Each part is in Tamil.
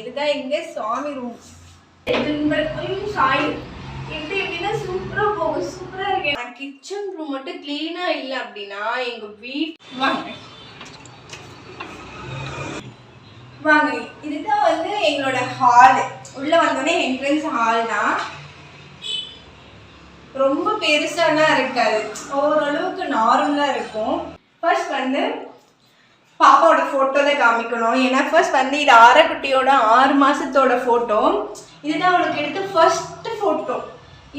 இதுதான் எங்க சாமி ரூம் சாய். எப்படி எப்படின்னா சூப்பரா போகும். சூப்பரா இருக்கு கிச்சன் ரூம் மட்டும் கிளீனா இல்ல அப்படின்னா எங்க வீட் வாங்க. வாங்க. இதுதான் வந்து எங்களோட ஹால் உள்ள வந்தோடனே என்ட்ரன்ஸ் ஹால் தான் ரொம்ப பெருசாலாம் இருக்காது. ஓரளவுக்கு நார்மலா இருக்கும். ஃபர்ஸ்ட் வந்து பாப்பாவோட காமிக்கணும். ஏன்னா ஃபர்ஸ்ட் வந்து இது ஆரக்குட்டியோட ஆறு மாதத்தோட ஃபோட்டோ இதுதான் அவளுக்கு எடுத்த ஃபஸ்ட்டு ஃபோட்டோ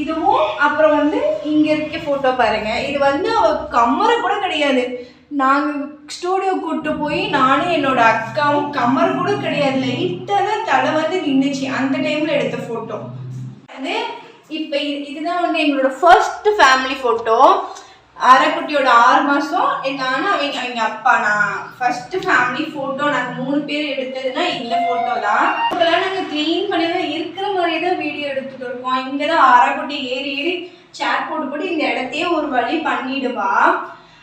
இதுவும் அப்புறம் வந்து இங்கே இருக்க ஃபோட்டோ பாருங்கள் இது வந்து அவள் கம்மரை கூட கிடையாது. நாங்கள் ஸ்டூடியோ கூட்டு போய் நானும் என்னோட அக்காவும் கம்மர் கூட கிடையாது. லைட்டாக தான் தலை வந்து நின்றுச்சு அந்த டைமில் எடுத்த ஃபோட்டோ அது இப்போ இதுதான் வந்து எங்களோட ஃபர்ஸ்ட் ஃபேமிலி ஃபோட்டோ அரைக்குட்டியோட ஆறு மாதம் நான் அவங்க அவங்க அப்பா நான் ஃபர்ஸ்ட் ஃபேமிலி ஃபோட்டோ நாங்கள் மூணு பேர் எடுத்ததுன்னா இந்த ஃபோட்டோ தான். நாங்கள் க்ளீன் பண்ணி தான் இருக்கிற மாதிரி தான் வீடியோ எடுத்துட்டு இருக்கோம். இங்கே தான் அரைக்குட்டி ஏறி ஏறி சேர் போட்டு போட்டு இந்த இடத்தையே ஒரு வழி பண்ணிடுவா.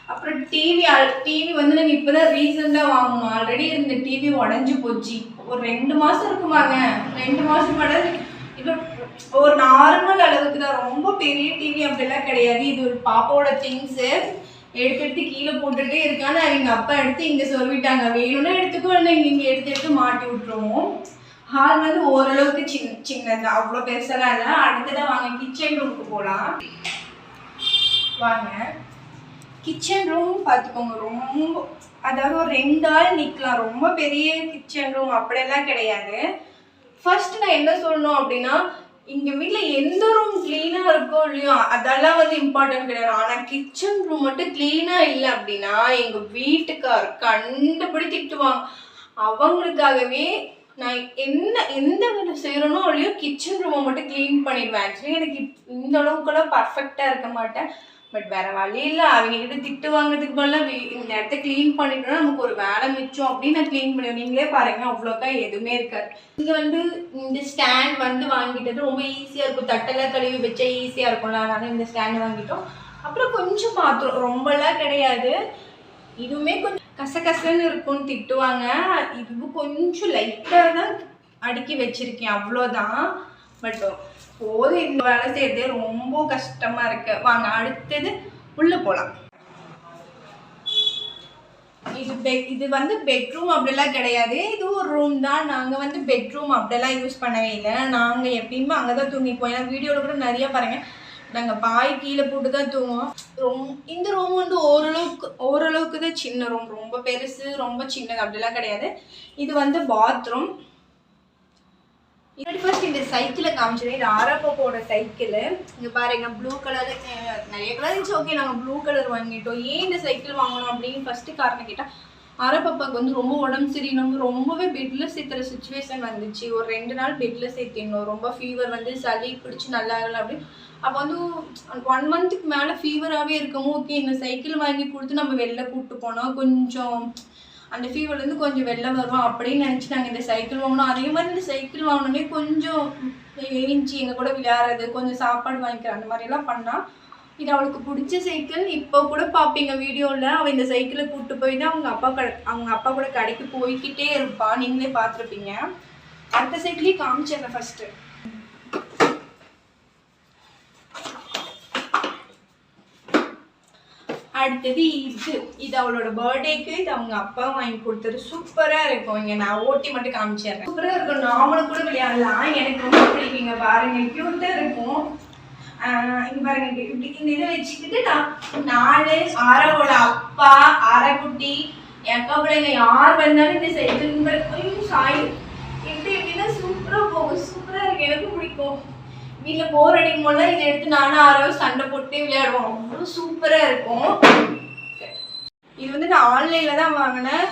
அப்புறம் டிவி டிவி வந்து நாங்கள் இப்போ தான் ரீசெண்டாக வாங்கினோம். ஆல்ரெடி இருந்த டிவி உடஞ்சி போச்சு. ஒரு ரெண்டு மாதம் இருக்குமாங்க. ரெண்டு மாதம் கூட இப்போ ஒரு நார்மல் அளவுக்கு தான். ரொம்ப பெரிய டிவி அப்படிலாம் கிடையாது. இது ஒரு பாப்பாவோட திங்ஸு எடுத்து எடுத்து கீழே போட்டுட்டே இருக்கான்னு எங்கள் அப்பா எடுத்து இங்கே சொல்லிட்டாங்க. வேணும்னா எடுத்துக்கோ இல்லை இங்கே எடுத்து எடுத்து மாட்டி விட்டுருவோம். ஹால் வந்து ஓரளவுக்கு சின்ன சின்னது. அவ்வளோ பெருசெல்லாம் இல்லை. அடுத்ததான் வாங்க கிச்சன் ரூமுக்கு போகலாம் வாங்க. கிச்சன் ரூம் பார்த்துக்கோங்க. ரொம்ப அதாவது ஒரு ரெண்டு ஆள் நிற்கலாம் ரொம்ப பெரிய கிச்சன் ரூம் அப்படியெல்லாம் கிடையாது. ஃபர்ஸ்ட் நான் என்ன சொல்லணும் அப்படின்னா இங்க வீட்டில் எந்த ரூம் கிளீனா இருக்கோ இல்லையோ அதெல்லாம் வந்து இம்பார்ட்டன்ட் கிடையாது. ஆனா கிச்சன் ரூம் மட்டும் கிளீனா இல்லை அப்படின்னா எங்க வீட்டுக்கார் கண்டுபிடி திட்டுவாங்க அவங்களுக்காகவே நான் என்ன எந்த வேலை செய்யறனோ இல்லையோ கிச்சன் ரூமை மட்டும் க்ளீன் பண்ணிடுவேன். ஆக்சுவலி எனக்கு இந்த அளவுக்குலாம் பர்ஃபெக்டாக இருக்க மாட்டேன். பட் வேற வழி இல்லை. அவங்க கிட்ட திட்டு வாங்குறதுக்கு பதிலாக இந்த இடத்த க்ளீன் பண்ணிட்டோம்னா நமக்கு ஒரு வேலை மிச்சம் அப்படின்னு நான் க்ளீன் பண்ணுவேன் நீங்களே பாருங்க. அவ்வளோக்கா எதுவுமே இருக்காது. இங்கே வந்து இந்த ஸ்டாண்ட் வந்து வாங்கிட்டது ரொம்ப ஈஸியாக இருக்கும். தட்டெல்லாம் கழுவி வச்சா ஈஸியாக இருக்கும்ல. அதனால இந்த ஸ்டாண்ட் வாங்கிட்டோம். அப்புறம் கொஞ்சம் பாத்திரம் ரொம்பலாம் கிடையாது. இதுவுமே கொஞ்சம் கசகசன்னு இருக்கும்னு திட்டுவாங்க. இது கொஞ்சம் லைட்டாக தான் அடுக்கி வச்சிருக்கேன். அவ்வளோதான். பட் போது இந்த வேலை செய்யறது ரொம்ப கஷ்டமா இருக்கு. வாங்க அடுத்தது உள்ள போலாம். இது பெட் இது வந்து பெட்ரூம் அப்படிலாம் கிடையாது. இது ஒரு ரூம் தான். நாங்கள் வந்து பெட்ரூம் அப்படிலாம் யூஸ் பண்ணவே இல்லை. நாங்கள் எப்பயுமே அங்கே தான் தூங்கிப்போம். ஏன்னா வீடியோவில் கூட நிறைய பாருங்க. நாங்கள் பாய் கீழே போட்டு தான் தூங்குவோம். ரொம்ப இந்த ரூம் வந்து ஓரளவுக்கு ஓரளவுக்கு தான் சின்ன ரூம் ரொம்ப பெருசு ரொம்ப சின்னது அப்படிலாம் கிடையாது. இது வந்து பாத்ரூம் முன்னாடி ஃபர்ஸ்ட் இந்த சைக்கிளை காமிச்சிருக்கேன் இது ஆரப்பாப்போட சைக்கிள் இங்கே பாருங்க ப்ளூ கலர் நிறைய கலர் இருந்துச்சு. ஓகே நாங்கள் ப்ளூ கலர் வாங்கிட்டோம். ஏன் இந்த சைக்கிள் வாங்கணும் அப்படின்னு ஃபர்ஸ்ட் காரணம் கேட்டால் ஆரப்பாப்பாக்கு வந்து ரொம்ப உடம்பு சரியில்லாம ரொம்பவே பெட்டில் சேர்த்துற சுச்சுவேஷன் வந்துச்சு. ஒரு ரெண்டு நாள் பெட்டில் சேர்த்திடணும் ரொம்ப ஃபீவர் வந்து சளி பிடிச்சி நல்லா இருக்கலாம் அப்படின்னு. அப்போ வந்து ஒன் மந்த்துக்கு மேலே ஃபீவராகவே இருக்கவும் ஓகே இந்த சைக்கிள் வாங்கி கொடுத்து நம்ம வெளில கூப்பிட்டு போனோம் கொஞ்சம் அந்த ஃபீவர்லேருந்து கொஞ்சம் வெளில வருவோம் அப்படின்னு நினச்சி நாங்கள் இந்த சைக்கிள் வாங்கினோம் அதே மாதிரி இந்த சைக்கிள் வாங்கினோமே கொஞ்சம் ஏஞ்சி எங்கள் கூட விளையாடுறது கொஞ்சம் சாப்பாடு வாங்கிக்கிற அந்த மாதிரிலாம் பண்ணால் இது அவளுக்கு பிடிச்ச சைக்கிள் இப்போ கூட பார்ப்பீங்க வீடியோவில் அவள் இந்த சைக்கிளை கூப்பிட்டு போய் தான் அவங்க அப்பா கடை அவங்க அப்பா கூட கடைக்கு போய்க்கிட்டே இருப்பான் நீங்களே பார்த்துருப்பீங்க. அடுத்த சைக்கிளையும் காமிச்சிடுறேன் ஃபஸ்ட்டு அடுத்தது இது. இது அவளோட பர்த்டேக்கு இது அவங்க அப்பா வாங்கி கொடுத்தது. சூப்பரா இருக்கும். இங்க நான் ஓட்டி மட்டும் காமிச்சிடுறேன். சூப்பரா இருக்கும். நாமளும் கூட விளையாடலாம். எனக்கு ரொம்ப பிடிக்குங்க பாருங்க. கியூட்டா இருக்கும். இங்க பாருங்க. இப்படி இந்த இதை வச்சுக்கிட்டு நான் நானு ஆராவோட அப்பா அரைக்குட்டி என் பிள்ளைங்க யார் வந்தாலும் இந்த சைக்கிள் சாய். இப்படி எப்படின்னா சூப்பரா போகும். சூப்பரா இருக்கு. எனக்கு பிடிக்கும். இல்லை போர் அடிக்கும் போதுலாம் இதை எடுத்து நானும் ஆறாவது சண்டை போட்டு விளையாடுவோம். அவ்வளோ சூப்பரா இருக்கும். இது வந்து நான் ஆன்லைன்ல தான் வாங்கினேன்.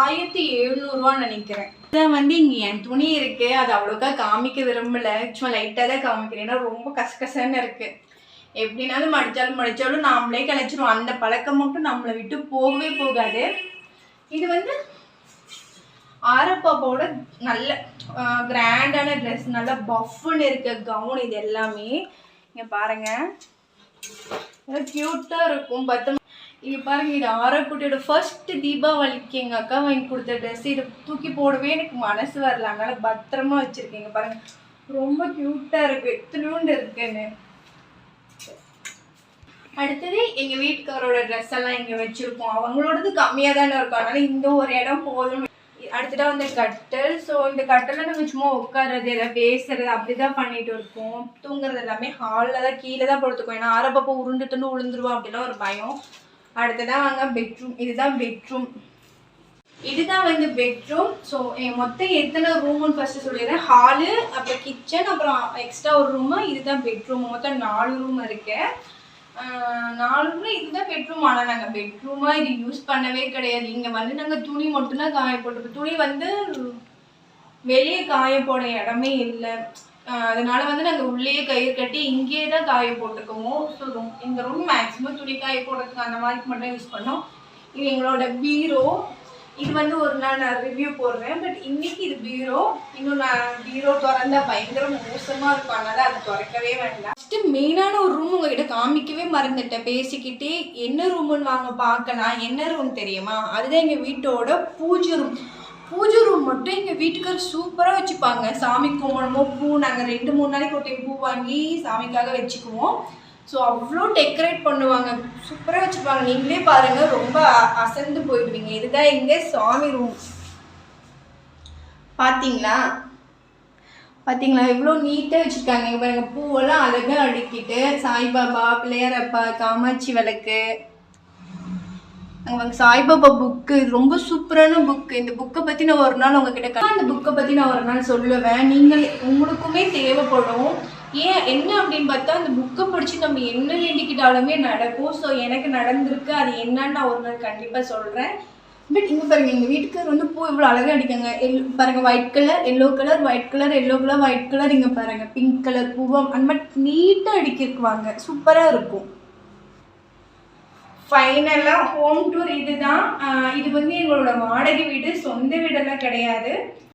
ஆயிரத்தி எழுநூறுவான்னு நினைக்கிறேன். இதான் வந்து இங்க என் துணி இருக்கு. அது அவ்வளோக்கா காமிக்க விரும்பல. சும்மா லைட்டாக தான் காமிக்கிறேன். ஏன்னா ரொம்ப கசகசன்னு இருக்கு. எப்படினாலும் மடிச்சாலும் மடிச்சாலும் நாமளே கிளச்சிரும் அந்த பழக்கம் மட்டும் நம்மளை விட்டு போகவே போகாது. இது வந்து ஆரப்பாவோட நல்ல கிராண்டான ட்ரெஸ் நல்ல பஃப்னு இருக்க கவுன் இது எல்லாமே இங்க பாருங்க. க்யூட்டாக இருக்கும். பத்து இது பாருங்க இது ஆரக்குட்டியோட ஃபர்ஸ்ட் தீபாவளிக்கு எங்க அக்கா வாங்கி கொடுத்த ட்ரெஸ் இதை தூக்கி போடவே எனக்கு மனசு வரல. அதனால பத்திரமா வச்சிருக்கீங்க பாருங்க. ரொம்ப க்யூட்டாக இருக்கு. இத்தினூண்டு இருக்குன்னு. அடுத்தது எங்க வீட்டுக்காரோட ட்ரெஸ் எல்லாம் இங்க வச்சிருக்கோம். அவங்களோடது கம்மியா தானே இருக்கும். அதனால இந்த ஒரு இடம் போதும். அடுத்ததா வந்து கட்டல். ஸோ இந்த கட்டலில் நம்ம சும்மா உட்கார்றது எல்லாம் பேசுறது அப்படிதான் பண்ணிட்டு இருக்கோம் தூங்குறது எல்லாமே ஹாலில் தான் கீழே தான் படுத்துக்கோம். ஏன்னா ஆரப்பப்போ உருண்டு துண்டு விழுந்துருவோம் அப்படிலாம் ஒரு பயம். அடுத்ததான் வாங்க பெட்ரூம் இதுதான் பெட்ரூம் இதுதான் வந்து பெட்ரூம் ஸோ மொத்தம் எத்தனை ரூம்னு ஃபர்ஸ்ட் சொல்லிடுறேன். ஹாலு அப்புறம் கிச்சன் அப்புறம் எக்ஸ்ட்ரா ஒரு ரூமு இதுதான் பெட்ரூம் மொத்தம் நாலு ரூம் இருக்குது ஆஹ் இதுதான் பெட்ரூம் ஆனால் நாங்கள் பெட்ரூமாக இது யூஸ் பண்ணவே கிடையாது. இங்கே வந்து நாங்கள் துணி மட்டும்தான் காய போட்டுப்போம் துணி வந்து வெளியே காய போட இடமே இல்லை. அதனால வந்து நாங்கள் உள்ளேயே கயிறு கட்டி இங்கேயே தான் காய போட்டுக்குவோம் ஸோ ரூம் இந்த ரூம் மேக்ஸிமம் துணி காய போடுறதுக்கு அந்த மாதிரி மட்டும் யூஸ் பண்ணோம். இது எங்களோட பீரோ. இது வந்து ஒரு நாள் நான் ரிவ்யூ போடுறேன். பட் இன்னைக்கு இது பீரோ. இன்னும் நான் பீரோ திறந்தா பயங்கர மோசமா இருக்கும். அதனால அது திறக்கவே வேண்டாம். ஃபஸ்ட்டு மெயினான ஒரு ரூம் உங்ககிட்ட காமிக்கவே மறந்துட்டேன். பேசிக்கிட்டே என்ன ரூம்னு வாங்க பார்க்கலாம். என்ன ரூம் தெரியுமா? அதுதான் எங்கள் வீட்டோட பூஜை ரூம் பூஜை ரூம் மட்டும் எங்கள் வீட்டுக்கார் சூப்பராக வச்சுப்பாங்க. சாமி கும்பிடமோ பூ நாங்கள் ரெண்டு மூணு நாளைக்கு ஒரு டைம் பூ வாங்கி சாமிக்காக வச்சுக்குவோம். ஸோ அவ்வளோ டெக்கரேட் பண்ணுவாங்க. சூப்பராக வச்சுப்பாங்க நீங்களே பாருங்க ரொம்ப அசந்து போயிடுவீங்க. இதுதான் எங்கே சாமி ரூம் பார்த்தீங்களா பார்த்தீங்களா எவ்வளோ நீட்டாக வச்சுருக்காங்க. இங்கே பாருங்க பூவெல்லாம் அழகாக அடுக்கிட்டு சாய்பாபா பிள்ளையாரப்பா காமாட்சி விளக்கு. அங்கே சாய்பாபா புக்கு இது ரொம்ப சூப்பரான புக்கு இந்த புக்கை பற்றி நான் ஒரு நாள் உங்ககிட்ட அந்த புக்கை பற்றி நான் ஒரு நாள் சொல்லுவேன். நீங்கள் உங்களுக்குமே தேவைப்படும். ஏன் என்ன அப்படின்னு பார்த்தா அந்த புக்கை படித்து நம்ம என்ன வேண்டிக்கிட்டாலுமே நடக்கும். ஸோ எனக்கு நடந்திருக்கு. அது என்னன்னு நான் ஒரு நாள் கண்டிப்பாக சொல்கிறேன் பட் இங்கே பாருங்க எங்கள் வீட்டுக்கார் வந்து பூ இவ்வளோ அழகாக அடிக்காங்க. எல் பாருங்க white colour yellow colour white colour yellow colour white colour இங்கே பாருங்க. பிங்க் கலர் பூவம் அந்த மாதிரி நீட்டாக அடிக்கிருக்குவாங்க. சூப்பராக இருக்கும். ஃபைனலாக ஹோம் டூர் இதுதான். இது வந்து எங்களோட வாடகை வீடு சொந்த வீடெல்லாம் கிடையாது.